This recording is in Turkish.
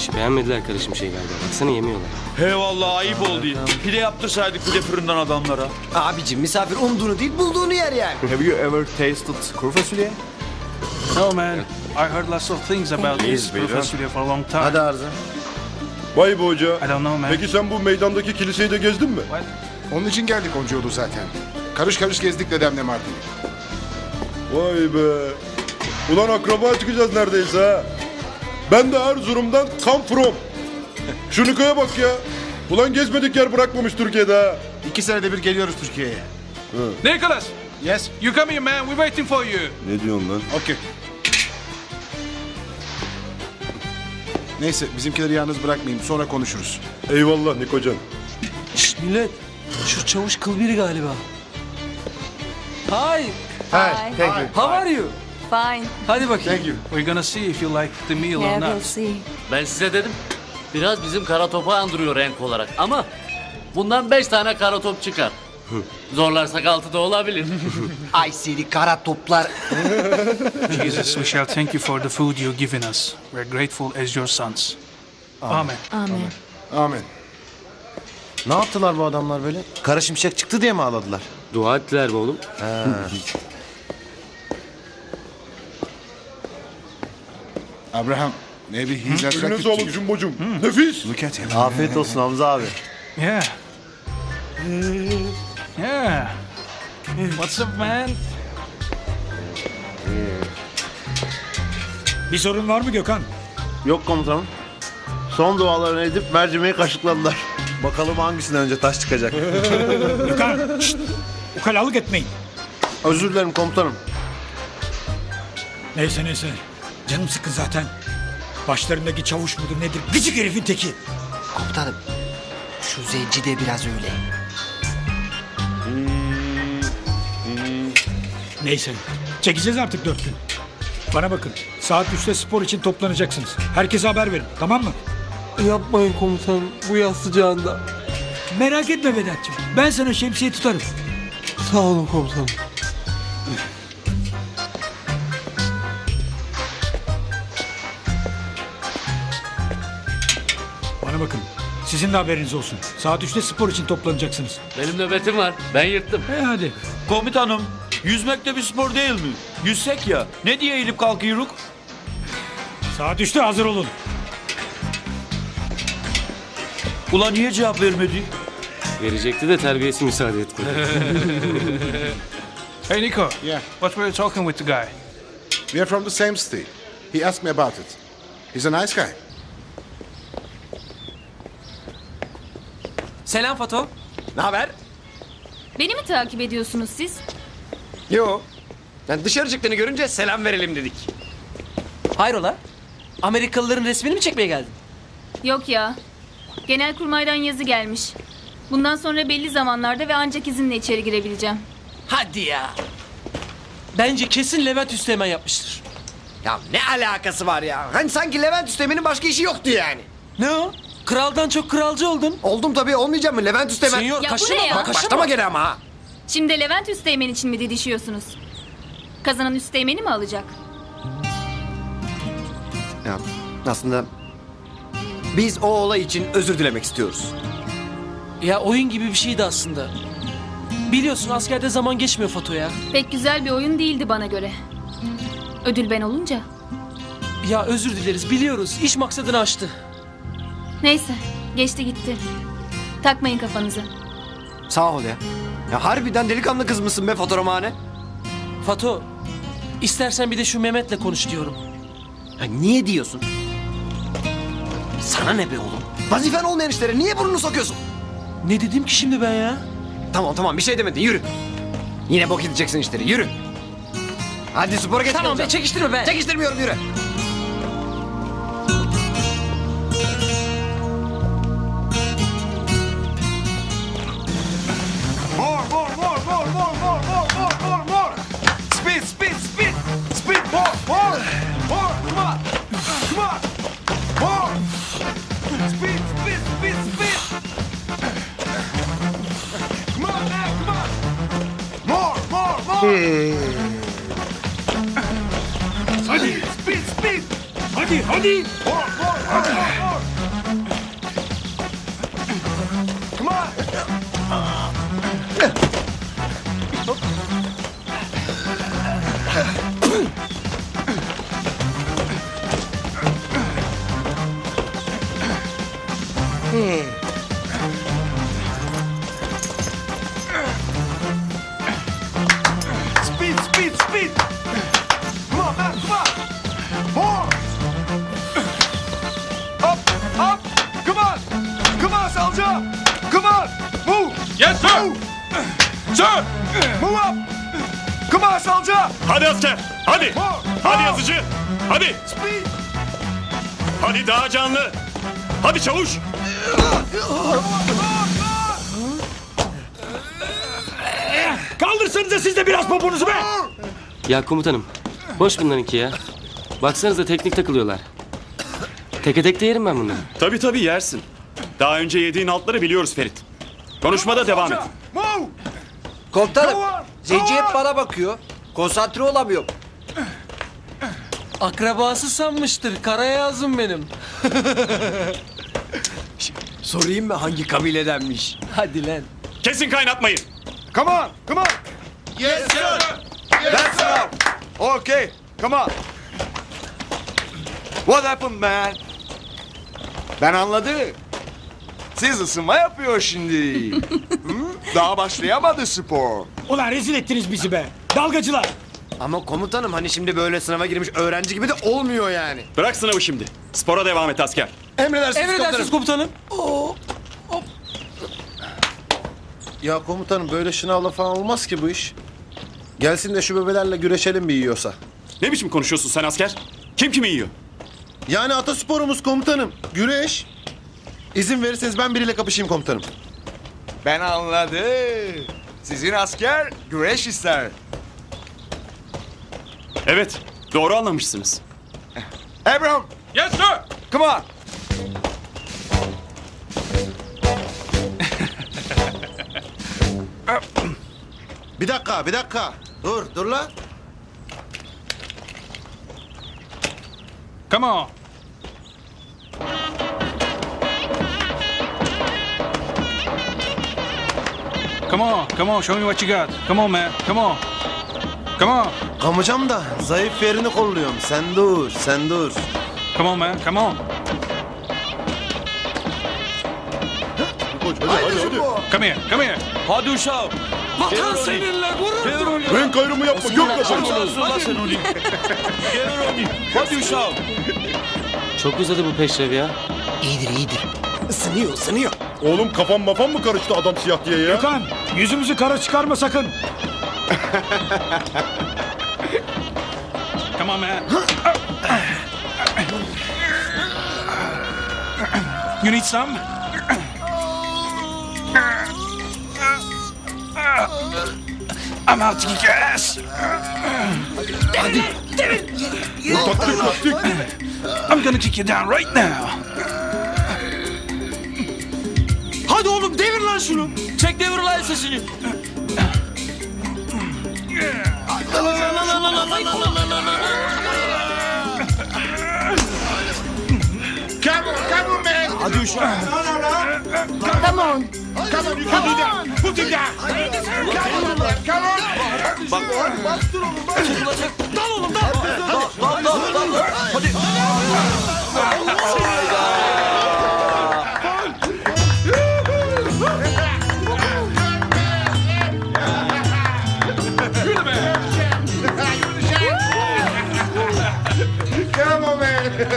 Hiç beğenmediler karışım şey galiba. Baksana yemiyorlar. He vallahi ayıp oldu. Pide yaptırsaydık pide fırından adamlara. Abicim misafir umduğunu değil bulduğunu yer yani. Have you ever tasted kuru fasulye? No, man. I heard lots of things about this Peter. professor for a long time. Hadi Arzu. Vay be hoca. I don't know, man. Peki sen bu meydandaki kiliseyi de gezdin mi? Onun için geldik onca yolu zaten. Karış karış gezdik dedemle Mardin'i. Vay be. Ulan akraba çıkacağız neredeyse ha. Ben de Erzurum'dan come from. Şu Niko'ya bak ya. Ulan gezmedik yer bırakmamış Türkiye'de ha. İki senede bir geliyoruz Türkiye'ye. Nicholas, Yes. you come here, man. We're waiting for you. Ne diyorsun lan? Okey. Neyse bizimkileri yalnız bırakmayayım sonra konuşuruz. Eyvallah Nikocan. Şşt millet. Şu çavuş kıl biri galiba. Hi. Hi. Thank you. How are you? Fine. Hadi bakayım. Thank you. We're gonna see if you like the meal Yeah, or we'll not. see. Ben size dedim. Biraz bizim kara topu andırıyor renk olarak. Ama bundan beş tane kara top çıkar. Zorlarsak altı da olabilir. Ay seni kara toplar. Jesus, we shall thank you for the food you've given us. We're grateful as your sons. Amen. Amen. Amin. Ne yaptılar bu adamlar böyle? Kara şimşek çıktı diye mi ağladılar? Dua ettiler be oğlum. Abraham, maybe he's attracted Eline to sağlık you. Jumbo'cum. Nefis. Look at him. Afiyet olsun Hamza abi. Yeah. Yeah. What's up, man? Bir sorun var mı Gökhan? Yok komutanım. Son dualarını edip mercimeği kaşıkladılar. Bakalım hangisinden önce taş çıkacak. Gökhan, şşt! Ukalalık etmeyin. Özür dilerim komutanım. Neyse neyse. Canım sıkkın zaten. Başlarındaki çavuş mudur nedir? Gıcık herifin teki. Komutanım. Şu zenci de biraz öyle. Neyse. Çekeceğiz artık dört gün. Bana bakın. Saat üçte spor için toplanacaksınız. Herkese haber verin. Tamam mı? Yapmayın komutanım. Bu yaz sıcağında. Merak etme Vedat'cığım. Ben sana şemsiye tutarım. Sağ olun komutanım. Bana bakın. Sizin de haberiniz olsun. Saat üçte spor için toplanacaksınız. Benim nöbetim var. Ben yırttım. E hadi. Komutanım, yüzmek de bir spor değil mi? Yüzsek ya. Ne diye eğilip kalkıyoruz? Saat üçte hazır olun. Ulan niye cevap vermedi? Verecekti de terbiyesi müsaade etmedi. Hey, Nico. Yeah. What were you talking with the guy? We are from the same state. He asked me about it. He's a nice guy. Selam Fato. Ne haber? Beni mi takip ediyorsunuz siz? Yo. Yani dışarı çıktığını görünce selam verelim dedik. Hayrola? Amerikalıların resmini mi çekmeye geldin? Yok ya. Genelkurmaydan yazı gelmiş. Bundan sonra belli zamanlarda ve ancak izinle içeri girebileceğim. Hadi ya. Bence kesin Levent Üsteğmen yapmıştır. Ya ne alakası var ya? Hani sanki Levent Üstemen'in başka işi yoktu yani. Ne o? Kraldan çok kralcı oldun. Oldum tabii olmayacağım mı Levent Üstemen? Senyor Ya bu kaşıma ne ya? bak kaşıma. Başlama gene ama ha. Şimdi Levent Üsteğmen için mi didişiyorsunuz? Kazanan Üsteğmen'i mi alacak? Ya aslında biz o olay için özür dilemek istiyoruz. Ya oyun gibi bir şeydi aslında. Biliyorsun askerde zaman geçmiyor Fato ya. Pek güzel bir oyun değildi bana göre. Ödül ben olunca. Ya özür dileriz biliyoruz. İş maksadını aştı. Neyse, geçti gitti. Takmayın kafanızı. Sağ ol ya. Ya harbiden delikanlı kız mısın be fotoğrafhane? Fato, istersen bir de şu Mehmet'le konuş diyorum. Ya niye diyorsun? Sana ne be oğlum? Vazifen olmayan işlere niye burnunu sokuyorsun? Ne dedim ki şimdi ben ya? Tamam tamam bir şey demedin yürü. Yine bok edeceksin işleri yürü. Hadi spora geç. Tamam be çekiştirme be. Çekiştirmiyorum yürü. Hadi. Hadi. Speed, speed. Hadi, hadi. Hop, hop, hop, hop. Sir. Sir. Move up. Come on, soldier. Hadi asker. Hadi. More. Hadi More. yazıcı. Hadi. Speed. Hadi daha canlı. Hadi çavuş. Kaldırsanıza siz de biraz poponuzu be. Ya komutanım. Boş bunlarınki ya. Baksanıza teknik takılıyorlar. Teke tek de yerim ben bunları. Tabii tabii yersin. Daha önce yediğin altları biliyoruz Ferit. Konuşmada devam et. Move. Komutanım. Zenci hep bana bakıyor. Konsantre olamıyorum. Akrabası sanmıştır. Karaya yazın benim. Sorayım mı hangi kabiledenmiş? Hadi lan. Kesin kaynatmayın. Come on, come on. Yes, sir. That's sir. Okay, come on. What happened, man? Ben anladım. Siz ısınma yapıyor şimdi. Hı? Daha başlayamadı spor. Ulan rezil ettiniz bizi be. Dalgacılar. Ama komutanım hani şimdi böyle sınava girmiş öğrenci gibi de olmuyor yani. Bırak sınavı şimdi. Spora devam et asker. Emredersiniz, Emredersiniz komutanım. Ya komutanım böyle şınavla falan olmaz ki bu iş. Gelsin de şu bebelerle güreşelim bir yiyorsa. Ne biçim konuşuyorsun sen asker? Kim kimi yiyor? Yani atasporumuz komutanım. Güreş. İzin verirseniz ben biriyle kapışayım komutanım. Ben anladım. Sizin asker güreş ister. Evet. Doğru anlamışsınız. Abraham, Yes sir. come on. Bir dakika, bir dakika. Dur, dur lan. Come on. Come on, come on, show me what you got. Come on, man, come on. Come on, Kamacam da zayıf yerini kolluyorum. Sen dur, sen dur. come on, man, come on. Hadi hadi hadi. Come here, come here. Hadi uşağım. Vatan seninle gurur duyuyor. Renk ayrımı yapma. Gök kafanı. Hadi uşağım. Çok uzadı bu peşrev ya. Isınıyor ısınıyor. Oğlum kafam mafam mı karıştı adam siyah diye ya? Gökhan yüzümüzü kara çıkarma sakın. Come on, man. You need some? I'm out to kick your ass. Taktik taktik. I'm gonna kick you down right now. Oğlum devir lan şunu. Çek devir lan sesini. Hadi uşağım. Come on. Come on, you can do that. Put him down. Come on, man, come on. Bak, bastır oğlum, bastır. Dal oğlum dal. Dal dal dal. dal.